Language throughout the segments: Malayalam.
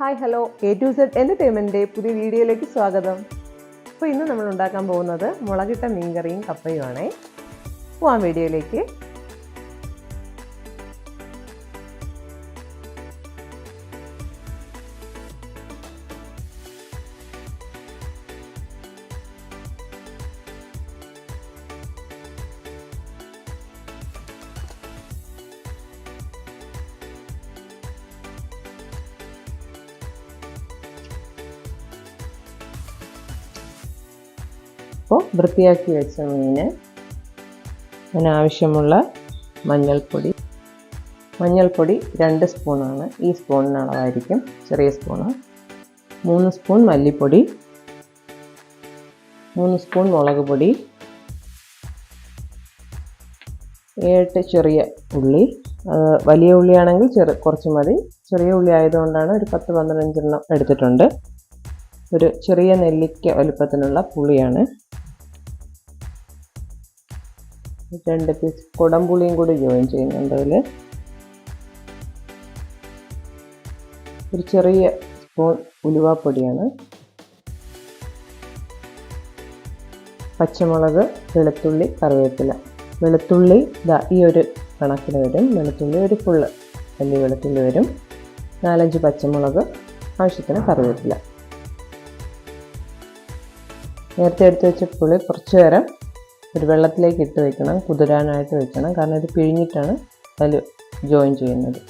Hi hello A to Z എന്റർടൈൻമെന്റിന്റെ പുതിയ വീഡിയോയിലേക്ക് സ്വാഗതം. അപ്പോൾ ഇന്ന് നമ്മൾ ഉണ്ടാക്കാൻ പോകുന്നത് മുളകിട്ട മീൻകറിയും കപ്പയുമാണേ. പോവാം വീഡിയോയിലേക്ക്. അപ്പോൾ വൃത്തിയാക്കി വെച്ച മീൻ അതിനാവശ്യമുള്ള മഞ്ഞൾപ്പൊടി. മഞ്ഞൾപ്പൊടി രണ്ട് സ്പൂണാണ്. ഈ സ്പൂണിന് അളവായിരിക്കും ചെറിയ സ്പൂണ്. മൂന്ന് സ്പൂൺ മല്ലിപ്പൊടി. മൂന്ന് സ്പൂൺ മുളക് പൊടി. ഏട്ട് ചെറിയ ഉള്ളി. വലിയ ഉള്ളിയാണെങ്കിൽ ചെറു കുറച്ച് മതി. ചെറിയ ഉള്ളി ആയതുകൊണ്ടാണ് ഒരു പത്ത് പന്ത്രഞ്ചെണ്ണം എടുത്തിട്ടുണ്ട്. ഒരു ചെറിയ നെല്ലിക്ക വലുപ്പത്തിനുള്ള പുളിയാണ്. രണ്ട് പീസ് കുടംപുളിയും കൂടി ജോയിൻ ചെയ്യുന്നുണ്ട് അതിൽ ഒരു ചെറിയ സ്പൂൺ ഉലുവാപ്പൊടിയാണ്. പച്ചമുളക് വെളുത്തുള്ളി കറിവേപ്പില. വെളുത്തുള്ളി ഇതാ ഈ ഒരു കണക്കിന് വരും. വെളുത്തുള്ളി ഒരു ഫുള്ള് വലിയ വെളുത്തുള്ളി വരും. നാലഞ്ച് പച്ചമുളക് ആവശ്യത്തിന് കറിവേപ്പില. നേരത്തെ എടുത്ത് വെച്ച പുളി കുറച്ച് നേരം ഒരു വെള്ളത്തിലേക്ക് ഇട്ട് വെക്കണം കുതിരാനായിട്ട് വെക്കണം. കാരണം ഇത് പിഴിഞ്ഞിട്ടാണ് അതിൽ ജോയിൻ ചെയ്യുന്നത്.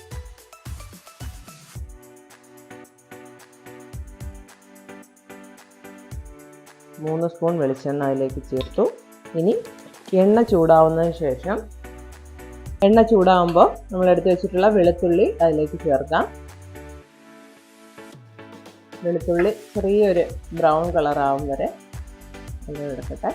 മൂന്ന് സ്പൂൺ വെളിച്ചെണ്ണ അതിലേക്ക് ചേർത്തു. ഇനി എണ്ണ ചൂടാവുന്നതിന് ശേഷം എണ്ണ ചൂടാവുമ്പോൾ നമ്മൾ എടുത്ത് വെച്ചിട്ടുള്ള വെളുത്തുള്ളി അതിലേക്ക് ചേർക്കാം. വെളുത്തുള്ളി ചെറിയൊരു ബ്രൗൺ കളറാവും വരെ അതിലെടുക്കട്ടെ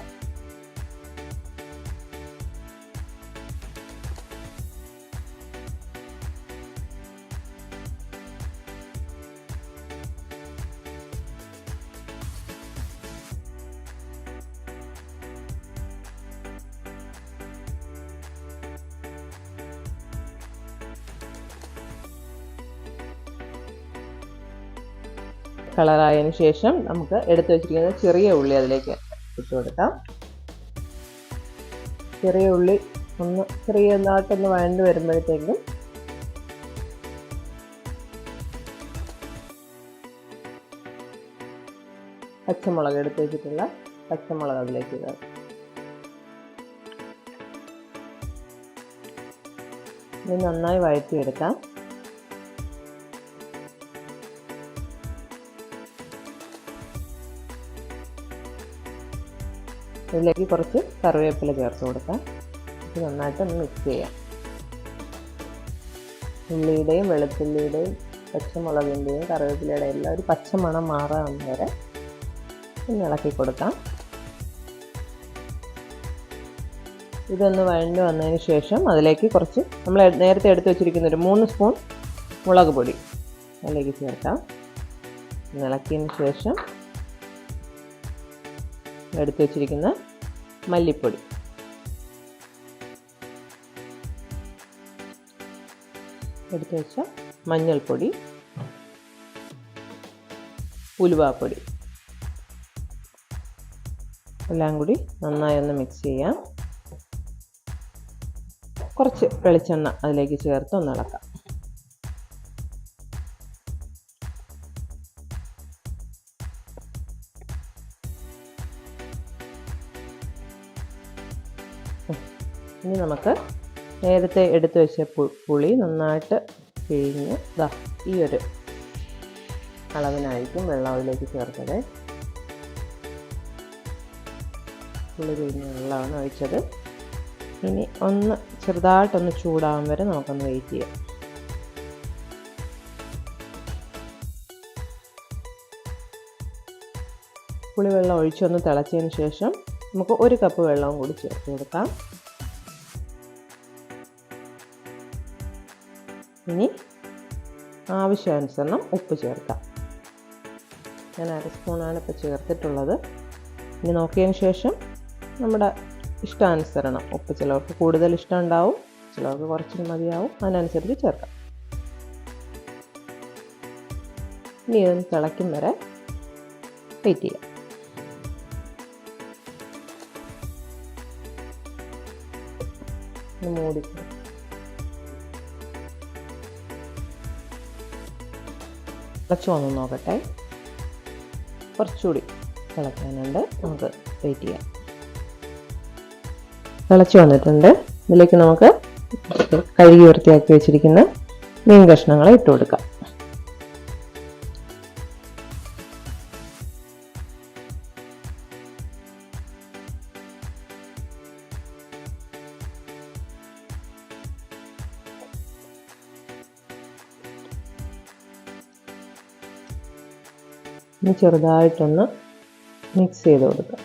കളറായതിനു ശേഷം നമുക്ക് എടുത്തു വെച്ചിരിക്കുന്ന ചെറിയ ഉള്ളി അതിലേക്ക് ഇട്ട് കൊടുക്കാം. ചെറിയ ഉള്ളി ഒന്ന് ചെറിയ ചെറിയതായിട്ടൊന്ന് വഴണ്ട് വരുമ്പോഴത്തേക്കും പച്ചമുളക് എടുത്ത് വെച്ചിട്ടുള്ള പച്ചമുളക് അതിലേക്ക് ഇടാം. ഇത് നന്നായി വഴറ്റിയെടുക്കാം. ഇതിലേക്ക് കുറച്ച് കറിവേപ്പില ചേർത്ത് കൊടുക്കാം. ഇത് നന്നായിട്ട് ഒന്ന് മിക്സ് ചെയ്യാം. ഉള്ളിയുടെയും വെളുത്തുള്ളിയുടെയും പച്ചമുളകിന്റെയും കറിവേപ്പിലയുടെ എല്ലാം ഒരു പച്ചമണം മാറാവുന്ന വരെ ഒന്ന് ഇളക്കി കൊടുക്കാം. ഇതൊന്ന് വഴണ്ട് വന്നതിന് ശേഷം അതിലേക്ക് കുറച്ച് നമ്മൾ നേരത്തെ എടുത്തു വെച്ചിരിക്കുന്ന ഒരു മൂന്ന് സ്പൂൺ മുളക് പൊടി അതിലേക്ക് ചേർക്കാം. ഇളക്കിയതിന് ശേഷം എടുത്തു വച്ചിരിക്കുന്ന മല്ലിപ്പൊടി. എടുത്തു വെച്ച മഞ്ഞൾപ്പൊടി ഉലുവാപ്പൊടി. എല്ലാം കൂടി നന്നായി ഒന്ന് മിക്സ് ചെയ്യാം. കുറച്ച് വെളിച്ചെണ്ണ അതിലേക്ക് ചേർത്ത് ഒന്ന് ഇളക്കാം. നമുക്ക് നേരത്തെ എടുത്തു വെച്ച പുളി നന്നായിട്ട് പിഴിഞ്ഞ് ദാ ഈ ഒരു അളവിനായിരിക്കും വെള്ളം അതിലേക്ക് ചേർത്തത്. പുളി പിഴിഞ്ഞ വെള്ളമാണ് ഒഴിച്ചത്. ഇനി ഒന്ന് ചെറുതായിട്ടൊന്ന് ചൂടാവാൻ വരെ നമുക്കൊന്ന് വെയിറ്റ് ചെയ്യാം. പുളിവെള്ളം ഒഴിച്ചൊന്ന് തിളച്ചതിന് ശേഷം നമുക്ക് ഒരു കപ്പ് വെള്ളവും കൂടി ചേർത്ത് കൊടുക്കാം. ഇനി ആവശ്യാനുസരണം ഉപ്പ് ചേർക്കാം. ഞാൻ അര സ്പൂണാണ് ഇപ്പോൾ ചേർത്തിട്ടുള്ളത്. ഇനി നോക്കിയതിന് ശേഷം നമ്മുടെ ഇഷ്ടാനുസരണം ഉപ്പ് ചിലവർക്ക് കൂടുതൽ ഇഷ്ടം ഉണ്ടാവും ചിലവർക്ക് കുറച്ച് മതിയാവും. അതിനനുസരിച്ച് ചേർക്കാം. ഇനി ഇതൊന്ന് തിളയ്ക്കും വരെ വെയിറ്റ് ചെയ്യാം. മൂടി തിളച്ചു വന്ന് നോക്കട്ടെ. കുറച്ചുകൂടി തിളക്കാനുണ്ട് നമുക്ക് വെയിറ്റ് ചെയ്യാം. തിളച്ചു വന്നിട്ടുണ്ട്. ഇതിലേക്ക് നമുക്ക് കഴുകി വൃത്തിയാക്കി വെച്ചിരിക്കുന്ന മീൻ കഷ്ണങ്ങളെ ഇട്ട് കൊടുക്കാം. ഇനി ചെറുതായിട്ടൊന്ന് മിക്സ് ചെയ്ത് കൊടുക്കുക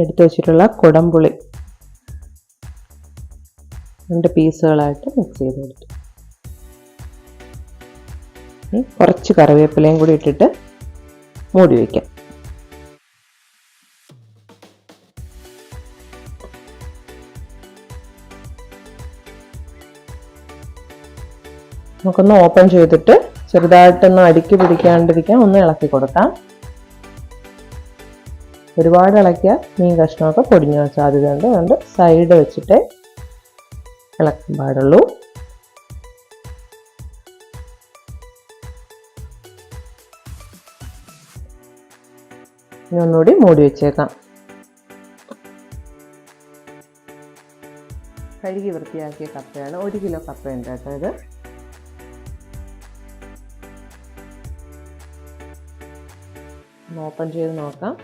എടുത്തു വെച്ചിട്ടുള്ള കുടംപുളി. രണ്ട് പീസുകളായിട്ട് മിക്സ് ചെയ്ത് കൊടുത്തു. കുറച്ച് കറിവേപ്പിലയും കൂടി ഇട്ടിട്ട് മൂടി വയ്ക്കാം നമുക്കൊന്ന് ഓപ്പൺ ചെയ്തിട്ട് ചെറുതായിട്ടൊന്ന് അടുക്കി പിടിക്കാണ്ടിരിക്കാൻ ഒന്ന് ഇളക്കി കൊടുക്കാം. ഒരുപാട് ഇളക്കിയാൽ മീൻ കഷ്ണമൊക്കെ പൊടിഞ്ഞു പോകാൻ സാധ്യതയുണ്ട് അതുകൊണ്ട് സൈഡ് വെച്ചിട്ട് ഇളക്കാൻ പാടുള്ളൂ. ഇനി ഒന്നുകൂടി മൂടി വെച്ചേക്കാം. കഴുകി വൃത്തിയാക്കിയ കപ്പയാണ്. ഒരു കിലോ കപ്പയുണ്ട് കേട്ടോ ഇത്. ഒന്ന് ഓപ്പൺ ചെയ്ത് നോക്കാം.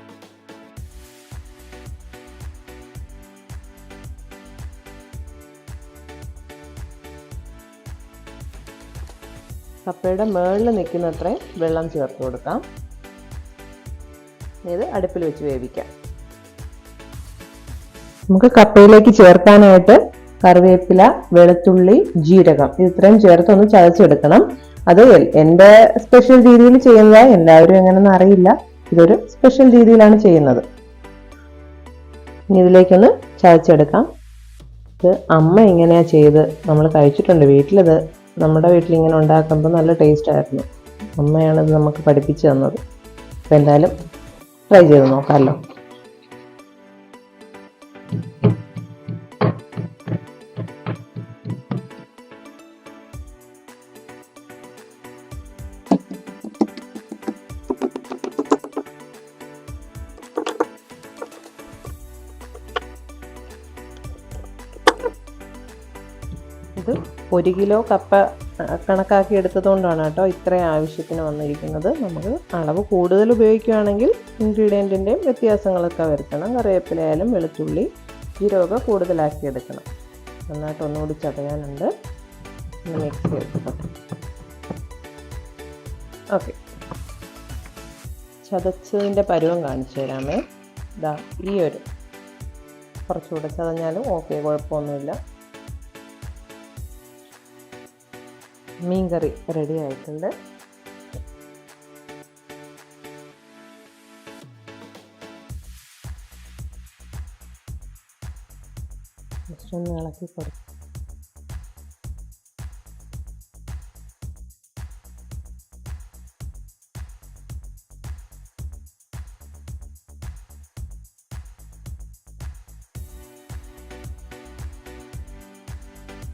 കപ്പയുടെ മേളിൽ നിൽക്കുന്നത്രയും വെള്ളം ചേർത്ത് കൊടുക്കാം. ഇത് അടുപ്പിൽ വെച്ച് വേവിക്കാം. നമുക്ക് കപ്പയിലേക്ക് ചേർക്കാനായിട്ട് കറിവേപ്പില വെളുത്തുള്ളി ജീരകം ഇത് ഇത്രയും ചേർത്ത് ഒന്ന് ചതച്ചെടുക്കണം. അത് എന്റെ സ്പെഷ്യൽ രീതിയിൽ ചെയ്യുന്നത് എല്ലാവരും എങ്ങനെയെന്ന് അറിയില്ല. ഇതൊരു സ്പെഷ്യൽ രീതിയിലാണ് ചെയ്യുന്നത്. ഇനി ഇതിലേക്കൊന്ന് ചതച്ചെടുക്കാം. ഇത് അമ്മ എങ്ങനെയാ ചെയ്ത് നമ്മൾ കഴിച്ചിട്ടുണ്ട്. വീട്ടിലിത് നമ്മുടെ വീട്ടിൽ ഇങ്ങനെ ഉണ്ടാക്കുമ്പോൾ നല്ല ടേസ്റ്റ് ആയിരുന്നു. അമ്മയാണ് ഇത് നമുക്ക് പഠിപ്പിച്ചു തന്നത്. അപ്പോൾ എന്തായാലും ട്രൈ ചെയ്ത് നോക്കാമല്ലോ ഇത് ഒരു കിലോ കപ്പ കണക്കാക്കി എടുത്തതുകൊണ്ടാണ് കേട്ടോ ഇത്രയും ആവശ്യത്തിന് വന്നിരിക്കുന്നത്. നമുക്ക് അളവ് കൂടുതൽ ഉപയോഗിക്കുകയാണെങ്കിൽ ഇൻഗ്രീഡിയന്റിന്റെയും വ്യത്യാസങ്ങളൊക്കെ വരുത്തണം. കറിവേപ്പിലയാലും വെളുത്തുള്ളി ജീരകമൊക്കെ കൂടുതലാക്കി എടുക്കണം. നന്നായിട്ട് ഒന്നുകൂടി ചതയാനുണ്ട്. ഒന്ന് മിക്സ് ചെയ്തെടുക്കാം. ഓക്കെ. ചതച്ചതിന്റെ പരുവം കാണിച്ചു തരാമേ. ഇതാ ഈ ഒരു കുറച്ചുകൂടെ ചതഞ്ഞാലും ഓക്കെ കുഴപ്പമൊന്നുമില്ല. മീൻ കറി റെഡി ആയിട്ടുണ്ട്. ജസ്റ്റ് ഒന്ന് ഇളക്കി കൊടുക്കും.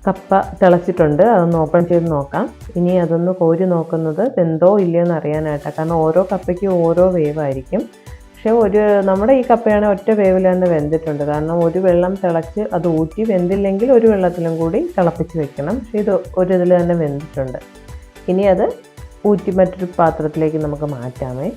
കപ്പ തിളച്ചിട്ടുണ്ട്. അതൊന്ന് ഓപ്പൺ ചെയ്ത് നോക്കാം. ഇനി അതൊന്ന് കോരി നോക്കുന്നത് വെന്തോ ഇല്ലയോന്ന് അറിയാനായിട്ടാണ് കാരണം ഓരോ കപ്പയ്ക്കും ഓരോ വേവായിരിക്കും. പക്ഷേ ഒരു നമ്മുടെ ഈ കപ്പയാണ് ഒറ്റ വേവിൽ തന്നെ വെന്തിട്ടുണ്ട്. കാരണം ഒരു വെള്ളം തിളച്ച് അത് ഊറ്റി വെന്തില്ലെങ്കിൽ ഒരു വെള്ളത്തിലും കൂടി തിളപ്പിച്ച് വെക്കണം. പക്ഷേ ഇത് ഒരു ഇതിൽ തന്നെ വെന്തിട്ടുണ്ട്. ഇനി അത് ഊറ്റി മറ്റൊരു പാത്രത്തിലേക്ക് നമുക്ക് മാറ്റാമേ.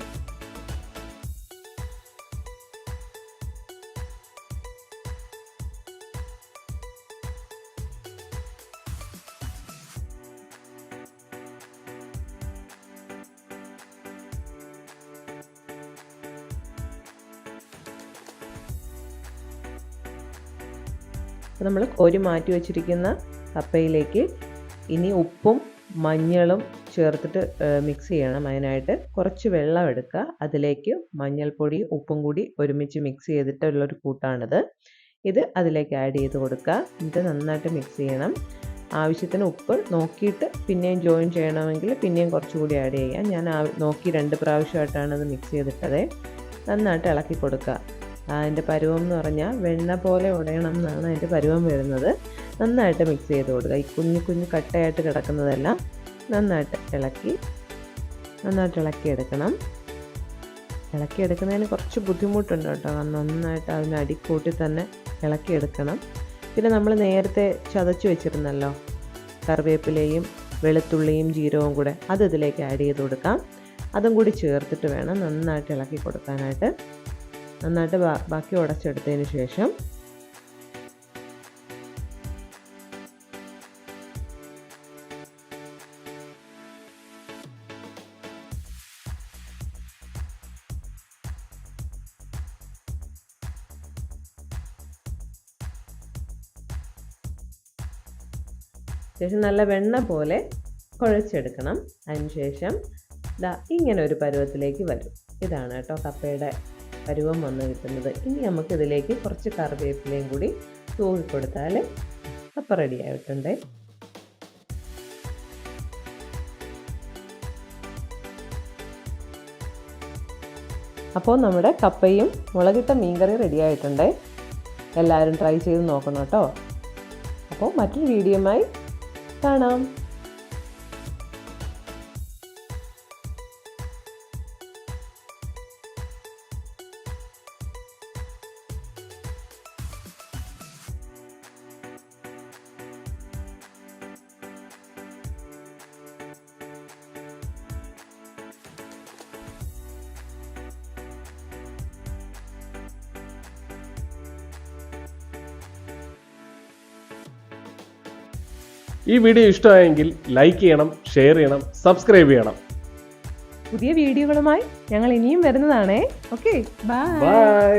അപ്പോൾ നമ്മൾ ഒരു മാറ്റി വെച്ചിരിക്കുന്ന കപ്പയിലേക്ക് ഇനി ഉപ്പും മഞ്ഞളും ചേർത്തിട്ട് മിക്സ് ചെയ്യണം. അതിനായിട്ട് കുറച്ച് വെള്ളം എടുക്കുക. അതിലേക്ക് മഞ്ഞൾപ്പൊടി ഉപ്പും കൂടി ഒരുമിച്ച് മിക്സ് ചെയ്തിട്ടുള്ളൊരു കൂട്ടാണിത്. ഇത് അതിലേക്ക് ആഡ് ചെയ്ത് കൊടുക്കുക. എന്നിട്ട് നന്നായിട്ട് മിക്സ് ചെയ്യണം. ആവശ്യത്തിന് ഉപ്പ് നോക്കിയിട്ട് പിന്നെയും ജോയിൻ ചെയ്യണമെങ്കിൽ പിന്നെയും കുറച്ചുകൂടി ആഡ് ചെയ്യാം. ഞാൻ നോക്കി രണ്ട് പ്രാവശ്യമായിട്ടാണ് ഇത് മിക്സ് ചെയ്തിട്ടത്. നന്നായിട്ട് ഇളക്കി കൊടുക്കുക. അതിന്റെ പരുവം എന്ന് പറഞ്ഞാൽ വെണ്ണ പോലെ ഉടയണം എന്നാണ് അതിന്റെ പരുവം വരുന്നത്. നന്നായിട്ട് മിക്സ് ചെയ്ത് കൊടുക്കുക. ഈ കുഞ്ഞു കുഞ്ഞു കട്ടയായിട്ട് കിടക്കുന്നതെല്ലാം നന്നായിട്ട് ഇളക്കി നന്നായിട്ട് ഇളക്കിയെടുക്കണം. ഇളക്കിയെടുക്കുന്നതിന് കുറച്ച് ബുദ്ധിമുട്ടുണ്ട് കേട്ടോ. നന്നായിട്ട് അതിന് അടിക്കൂട്ടി തന്നെ ഇളക്കിയെടുക്കണം. പിന്നെ നമ്മൾ നേരത്തെ ചതച്ച് വെച്ചിരുന്നല്ലോ കറിവേപ്പിലയും വെളുത്തുള്ളിയും ജീരകവും കൂടെ അത് ഇതിലേക്ക് ആഡ് ചെയ്ത് കൊടുക്കാം. അതും കൂടി ചേർത്തിട്ട് വേണം നന്നായിട്ട് ഇളക്കി കൊടുക്കാനായിട്ട്. നന്നായിട്ട് ബാക്കി ഉടച്ചെടുത്തതിന് ശേഷം ശേഷം നല്ല വെണ്ണ പോലെ കുഴച്ചെടുക്കണം. അതിനുശേഷം ഇതാ ഇങ്ങനെ ഒരു പരുവത്തിലേക്ക് വരും. ഇതാണ് കേട്ടോ കപ്പയുടെ പരുവം വന്ന് കിട്ടുന്നത് ഇനി നമുക്കിതിലേക്ക് കുറച്ച് കറിവേപ്പിലയും കൂടി തൂക്കി കൊടുത്താൽ കപ്പ റെഡി ആയിട്ടുണ്ട്. അപ്പോൾ നമ്മുടെ കപ്പയും മുളകിട്ട മീൻകറി റെഡി ആയിട്ടുണ്ട്. എല്ലാവരും ട്രൈ ചെയ്ത് നോക്കണം കേട്ടോ. അപ്പോൾ മറ്റൊരു വീഡിയോയുമായി കാണാം. ഈ വീഡിയോ ഇഷ്ടമായെങ്കിൽ ലൈക്ക് ചെയ്യണം ഷെയർ ചെയ്യണം സബ്സ്ക്രൈബ് ചെയ്യണം. പുതിയ വീഡിയോകളുമായി ഞങ്ങൾ ഇനിയും വരുന്നതാണേ. Okay bye bye